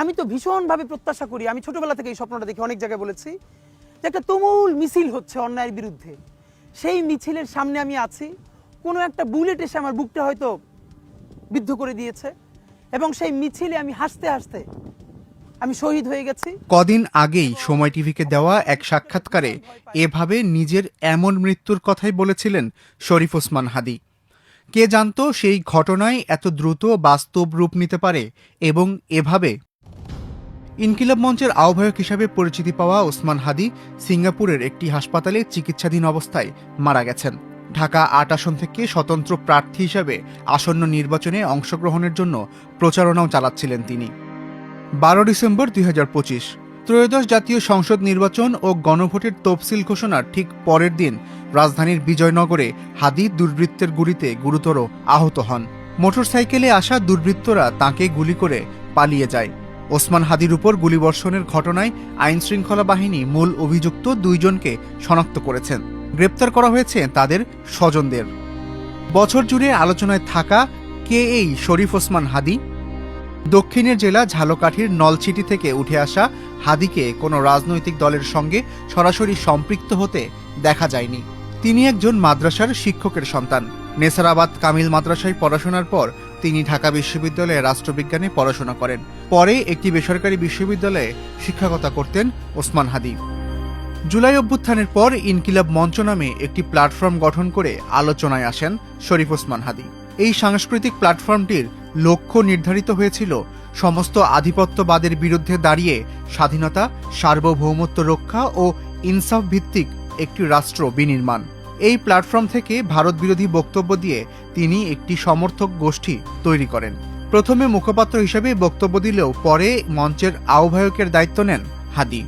আমি তো ভীষণভাবে প্রত্যাশা করি, আমি ছোটবেলা থেকে এই স্বপ্নটা দেখি অনেক জায়গায় বলেছি যে একটা তুমুল মিছিল হচ্ছে অন্যায়ের বিরুদ্ধে। সেই মিছিলের সামনে আমি আছি, কোনো একটা বুলেট এসে আমার বুকটা হয়তো বিদ্ধ করে দিয়েছে এবং সেই মিছিলে আমি হাসতে হাসতে আমি শহীদ হয়ে গেছি। কদিন আগেই সময় টিভিকে দেওয়া এক সাক্ষাৎকারে এভাবে নিজের এমন মৃত্যুর কথাই বলেছিলেন শরীফ ওসমান হাদি। কে জানতো সেই ঘটনায় এত দ্রুত বাস্তব রূপ নিতে পারে এবং এভাবে ইনকিলাব মঞ্চের আহ্বায়ক হিসাবে পরিচিতি পাওয়া ওসমান হাদি সিঙ্গাপুরের একটি হাসপাতালে চিকিৎসাধীন অবস্থায় মারা গেছেন। ঢাকা আট আসন থেকে স্বতন্ত্র প্রার্থী হিসাবে আসন্ন নির্বাচনে অংশগ্রহণের জন্য প্রচারণাও চালাচ্ছিলেন তিনি। বারো ডিসেম্বর দুই হাজার পঁচিশ, ত্রয়োদশ জাতীয় সংসদ নির্বাচন ও গণভোটের তফসিল ঘোষণার ঠিক পরের দিন রাজধানীর বিজয়নগরে হাদি দুর্বৃত্তের গুলিতে গুরুতর আহত হন। মোটরসাইকেলে আসা দুর্বৃত্তরা তাকে গুলি করে পালিয়ে যায়। ওসমান হাদির উপর গুলিবর্ষণের ঘটনায় আইন শৃঙ্খলা বাহিনী মূল অভিযুক্ত দুইজনকে শনাক্ত করেছেন। গ্রেপ্তার করা হয়েছে তাদের স্বজনদের। বছর জুড়ে আলোচনায় থাকা কে এই শরীফ ওসমান হাদি? দক্ষিণের জেলা ঝালকাঠির নলছিটি থেকে উঠে আসা হাদিকে কোনো রাজনৈতিক দলের সঙ্গে সরাসরি সম্পৃক্ত হতে দেখা যায়নি। তিনি একজন মাদ্রাসার শিক্ষকের সন্তান। নেসারাবাদ কামিল মাদ্রাসায় পড়াশোনার পর তিনি ঢাকা বিশ্ববিদ্যালয়ে রাষ্ট্রবিজ্ঞানে পড়াশোনা করেন। পরে একটি বেসরকারি বিশ্ববিদ্যালয়ে শিক্ষকতা করতেন ওসমান হাদি। জুলাই অভ্যুত্থানের পর ইনকিলাব মঞ্চ নামে একটি প্ল্যাটফর্ম গঠন করে আলোচনায় আসেন শরীফ ওসমান হাদি। এই সাংস্কৃতিক প্ল্যাটফর্মটির লক্ষ্য নির্ধারিত হয়েছিল সমস্ত আধিপত্যবাদের বিরুদ্ধে দাঁড়িয়ে স্বাধীনতা, সার্বভৌমত্ব রক্ষা ও ইনসাফ ভিত্তিক একটি রাষ্ট্র বিনির্মাণ। এই প্ল্যাটফর্ম থেকে ভারত বিরোধী বক্তব্য দিয়ে তিনি একটি সমর্থক গোষ্ঠী তৈরি করেন। প্রথমে মুখপাত্র হিসেবে বক্তব্য দিলেও পরে মঞ্চের আহ্বায়কের দায়িত্ব নেন হাদি।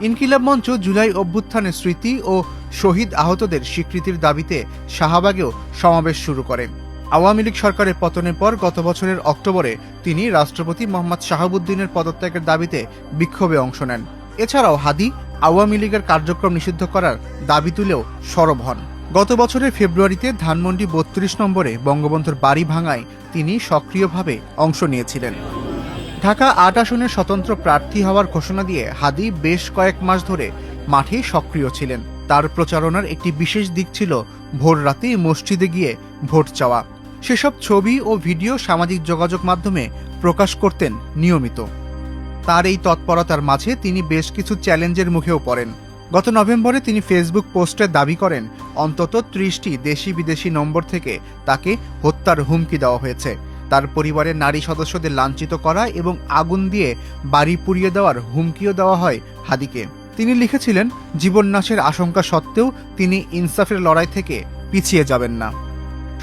ইনকিলাব মঞ্চ জুলাই অভ্যুত্থানের স্মৃতি ও শহীদ আহতদের স্বীকৃতির দাবিতে শাহবাগেও সমাবেশ শুরু করে। আওয়ামী লীগ সরকারের পতনের পর গত বছরের অক্টোবরে তিনি রাষ্ট্রপতি মোহাম্মদ শাহাবুদ্দিনের পদত্যাগের দাবিতে বিক্ষোভে অংশ নেন। এছাড়াও হাদি আওয়ামী লীগের কার্যক্রম নিষিদ্ধ করার দাবি তুলেও সরব হন। গত বছরের ফেব্রুয়ারিতে ধানমন্ডি বত্রিশ নম্বরে বঙ্গবন্ধুর বাড়ি ভাঙায় তিনি সক্রিয়ভাবে অংশ নিয়েছিলেন। ঢাকা আট আসনের স্বতন্ত্র প্রার্থী হওয়ার ঘোষণা দিয়ে হাদি বেশ কয়েক মাস ধরে মাঠে সক্রিয় ছিলেন। তার প্রচারণার একটি বিশেষ দিক ছিল ভোর রাতে মসজিদে গিয়ে ভোট চাওয়া। সেসব ছবি ও ভিডিও সামাজিক যোগাযোগ মাধ্যমে প্রকাশ করতেন নিয়মিত। তার এই তৎপরতার মাঝে তিনি বেশ কিছু চ্যালেঞ্জের মুখেও পড়েন। গত নভেম্বরে তিনি ফেসবুক পোস্টে দাবি করেন, অন্তত ত্রিশটি দেশি বিদেশি নম্বর থেকে তাকে হত্যার হুমকি দেওয়া হয়েছে। তার পরিবারের নারী সদস্যদের লাঞ্ছিত করা এবং আগুন দিয়ে বাড়ি পুড়িয়ে দেওয়ার হুমকিও দেওয়া হয় হাদিকে। তিনি লিখেছিলেন জীবন নাশের আশঙ্কা সত্ত্বেও তিনি ইনসাফের লড়াই থেকে পিছিয়ে যাবেন না।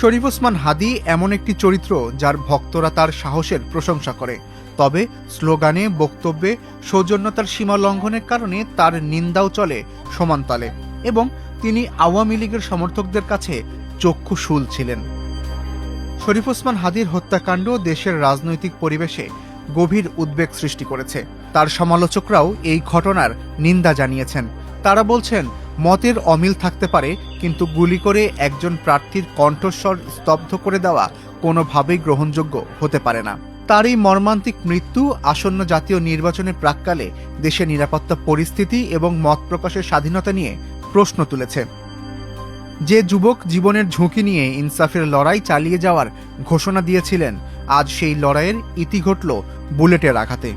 শরীফ ওসমান হাদি এমন একটি চরিত্র যার ভক্তরা তার সাহসের প্রশংসা করে। তবে স্লোগানে, বক্তব্যে সৌজন্যতার সীমা লঙ্ঘনের কারণে তার নিন্দাও চলে সমানতালে এবং তিনি আওয়ামী লীগের সমর্থকদের কাছে চক্ষুশূল ছিলেন। শরীফ ওসমান হাদির হত্যাকাণ্ড দেশের রাজনৈতিক পরিবেশে গভীর উদ্বেগ সৃষ্টি করেছে। তার সমালোচকরাও এই ঘটনার নিন্দা জানিয়েছেন। তারা বলছেন মতের অমিল থাকতে পারে, কিন্তু গুলি করে একজন প্রার্থীর কণ্ঠস্বর স্তব্ধ করে দেওয়া কোনোভাবেই গ্রহণযোগ্য হতে পারে না। তার এই মর্মান্তিক মৃত্যু আসন্ন জাতীয় নির্বাচনের প্রাককালে দেশের নিরাপত্তা পরিস্থিতি এবং মত প্রকাশের স্বাধীনতা নিয়ে প্রশ্ন তুলেছে। যে যুবক জীবনের ঝুঁকি নিয়ে ইনসাফের লড়াই চালিয়ে যাওয়ার ঘোষণা দিয়েছিলেন, আজ সেই লড়াইয়ের ইতি ঘটল বুলেটের আঘাতে।